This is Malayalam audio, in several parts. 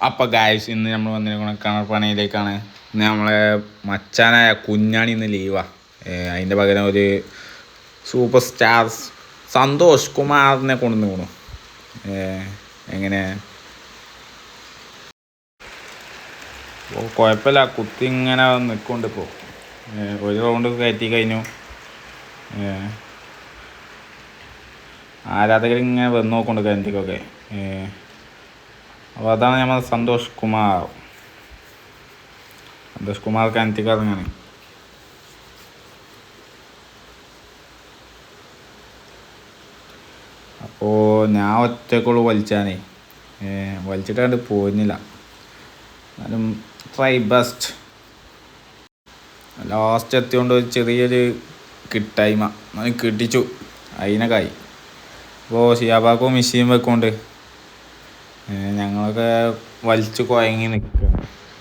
അപ്പോൾ ഗായസ് ഇന്ന് നമ്മൾ വന്നിരിക്കുന്ന കണർപ്പണയിലേക്കാണ് ഇന്ന് നമ്മളെ മച്ചാനായ കുഞ്ഞാണി ഇന്ന് ലീവാ അതിന്റെ പകരം ഒരു സൂപ്പർ സ്റ്റാർ സന്തോഷ് കുമാറിനെ കൊണ്ടുവന്ന് പോണു എങ്ങനെ? കുഴപ്പമില്ല. കുത്തി ഇങ്ങനെ നിൽക്കുന്നുണ്ട് ഇപ്പോൾ ഒരു റൗണ്ട് കയറ്റി കഴിഞ്ഞു. ആരാധകർ ഇങ്ങനെ വന്ന് നോക്കുന്നുണ്ട് കിണറ്റിക്കൊക്കെ അപ്പോൾ അതാണ് നമ്മൾ സന്തോഷ് കുമാർ. സന്തോഷ് കുമാർ ഇറങ്ങാണ് അപ്പോൾ ഞാൻ ഒറ്റക്കുള്ള വലിച്ചാനേ. വലിച്ചിട്ട് കണ്ട് പോരുന്നില്ല. എന്നാലും ട്രൈ ബെസ്റ്റ് ലാസ്റ്റ് എത്തിയോണ്ട് ഒരു ചെറിയൊരു കിട്ടായ്മ. കിട്ടിച്ചു. അതിനൊക്കെ ആയി. അപ്പോൾ ഷിയാബാക്കും മെഷീൻ വെക്കൊണ്ട് ഞങ്ങളൊക്കെ വലിച്ചു കുഴങ്ങി നിൽക്കുക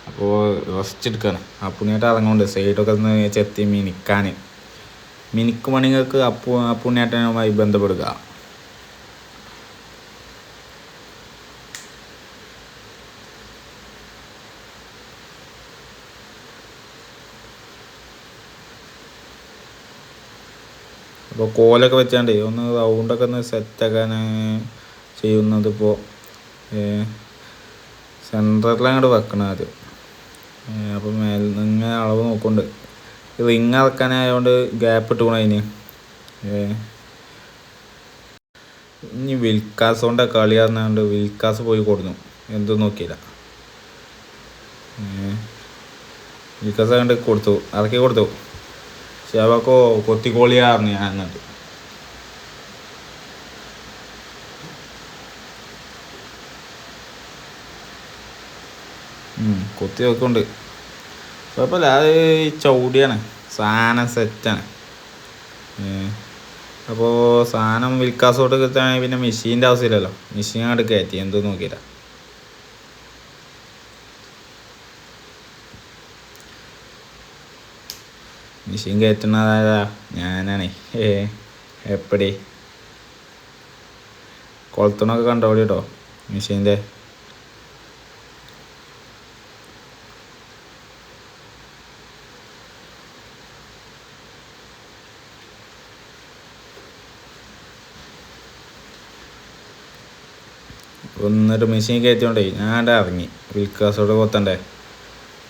അപ്പോൾ റെസ്റ്റ് എടുക്കുകയാണ് ഇറങ്ങുന്നുണ്ട്. സൈഡൊക്കെ ഒന്ന് ചെത്തി മിനിക്കാൻ മിനിക്ക് പണികൾക്ക് അപ്പു അപ്പുണ്ണിയായിട്ടുമായി ബന്ധപ്പെടുക. അപ്പോൾ കോലൊക്കെ വെച്ചാണ്ട് ഒന്ന് റൗണ്ടൊക്കെ ഒന്ന് സെറ്റാക്കാൻ ചെയ്യുന്നത് ഇപ്പോൾ സെന്ററിലാണ് അങ്ങോട്ട് വെക്കണം ആദ്യം. അപ്പം മേൽ ഇങ്ങനെ അളവ് നോക്കുന്നുണ്ട് റിങ് ഇറക്കാനായതുകൊണ്ട് ഗ്യാപ്പ് ഇട്ട് പോകണം അതിന് ഇനി വിൽക്കാസ് കൊണ്ട് കളി അറിഞ്ഞാണ്ട് വിൽക്കാസ് പോയി കൊടുന്നു. എന്തും നോക്കിയില്ല. വിൽക്കാസ് കണ്ട് കൊടുത്തു ഇറക്കി കൊടുത്തു. ശവക്കോ കൊത്തിക്കോളിയാർന്നു ഞാൻ എന്നിട്ട് കൊത്തി വെക്കുന്നുണ്ട്. കുഴപ്പമില്ല അത് ചൗടിയാണ് സാധനം സെറ്റാണ് അപ്പോൾ സാധനം വിൽക്കാസോട്ട് കിട്ടുകയാണെങ്കിൽ പിന്നെ മെഷീന്റെ ആവശ്യമില്ലല്ലോ. മെഷീൻ അങ്ങോട്ട് കയറ്റി എന്തോ നോക്കിയില്ല മെഷീൻ കയറ്റുന്നതാ ഞാനാണേ. ഏ എപ്പടി? കൊളത്തുണൊക്കെ കണ്ടോളി കേട്ടോ മെഷീന്റെ ഒന്നിട്ട് മെഷീൻ കയറ്റിയോണ്ടേ ഞാൻ ഇറങ്ങി. വിൽക്കാസോട് കൊത്തണ്ടേ.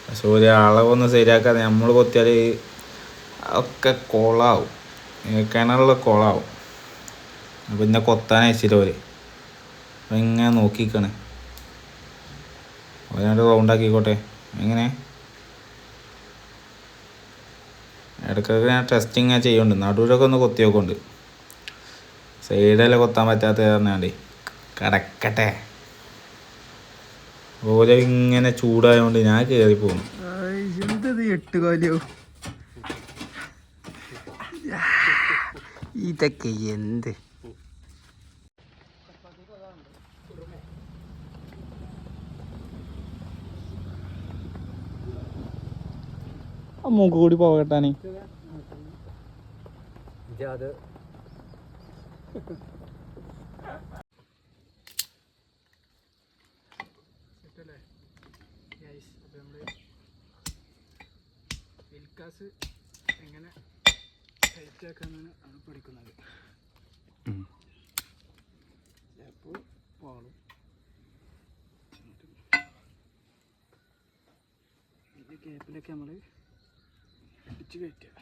പക്ഷെ ഒരു അളവൊന്നും ശരിയാക്കാതെ നമ്മൾ കൊത്തിയാൽ ഒക്കെ കുളമാവും കിണറുള്ള കുളമാവും അപ്പം ഇന്നെ കൊത്താൻ അയച്ചില്ല ഓര്. അപ്പം ഇങ്ങനെ നോക്കിക്കണേ. ഓരോട് റൗണ്ടാക്കിക്കോട്ടെ എങ്ങനെ? ഇടയ്ക്കൊക്കെ ഞാൻ ടെസ്റ്റിങ് ഞാൻ ചെയ്യുന്നുണ്ട് നടുവിലൊക്കെ ഒന്ന് കൊത്തി നോക്കുന്നുണ്ട് സൈഡെല്ലാം കൊത്താൻ പറ്റാത്ത കാരണാണ്ടേ കിടക്കട്ടെ. ഓല ഇങ്ങനെ ചൂടായതുകൊണ്ട് ഞാൻ കേറി പോകും എന്തത് എട്ട് കാലിയോ ഇതൊക്കെ എന്ത്? മൂക്ക് കൂടി പോകട്ടാനി വിൽക്കാസ് എങ്ങനെ ടൈറ്റാക്കാന്നാണ് ആണ് പഠിക്കുന്നത് ചിലപ്പോൾ പാളും. ഇതിന്റെ ഗ്യാപ്പിലൊക്കെ നമ്മൾ അടിച്ച് കയറ്റുക.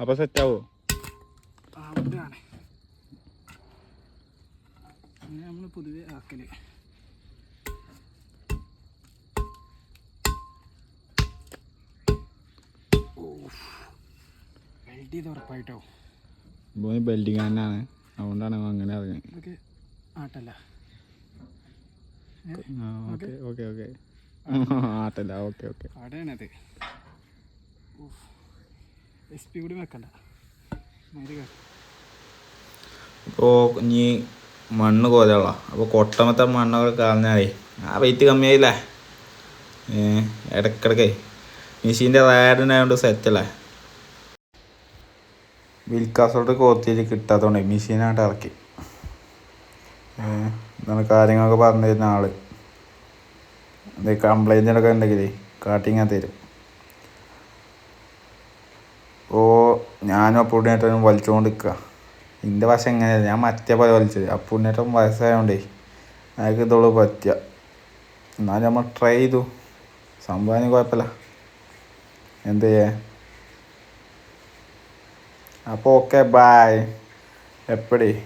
അപ്പൊ സെറ്റാവോ ആവട്ടാണ് അങ്ങനെ നമ്മൾ പൊതുവെ ആക്കൽ. വെൽഡ് ചെയ്ത് ഉറപ്പായിട്ടോ? ബെൽഡിങ് തന്നെയാണ്. അതുകൊണ്ടാണ് അങ്ങനെ അറിഞ്ഞത്. Okay ആട്ടല്ല. Okay okay okay. ആട്ടല്ല. Okay okay. കടയാണത് S P കൂടി വെക്കണ്ട. മതി ഇപ്പോൾ ഇനി മണ്ണ് കോലുള്ള അപ്പോൾ കൊട്ടമത്തെ മണ്ണൊക്കെ കളഞ്ഞാലേ ആ വെയിറ്റ് കമ്മിയായില്ലേ? ഏ ഇടക്കിടക്കേ മെഷീന്റെ റാഡിനായതുകൊണ്ട് സെറ്റല്ലേ വിൽക്കാസോട്ട് കോത്തിയിൽ കിട്ടാത്തതുകൊണ്ട് മെഷീനായിട്ട് ഇറക്കി. ഏഹ് കാര്യങ്ങളൊക്കെ പറഞ്ഞു തരുന്ന ആൾ. എന്ത് കംപ്ലൈന്റുകളൊക്കെ ഉണ്ടെങ്കിൽ കാട്ടിങ്ങാൻ തരും. ഓ ഞാനും അപ്പുണ്ണിയേട്ടനും വലിച്ചുകൊണ്ട് നിൽക്കുക എന്റെ വശം എങ്ങനെയല്ല ഞാൻ മറ്റേ പോലെ വലിച്ചത് അപ്പുണ്ണിയേട്ടൻ വയസ്സായതുകൊണ്ടേ അയാൾക്ക് ഇതോളൂ പറ്റുക എന്നാലും നമ്മൾ ട്രൈ ചെയ്തു. സംഭവം കുഴപ്പമില്ല. എന്ത് ചെയ്യേ? അപ്പോൾ ഓക്കെ ബായ് എപ്പടി?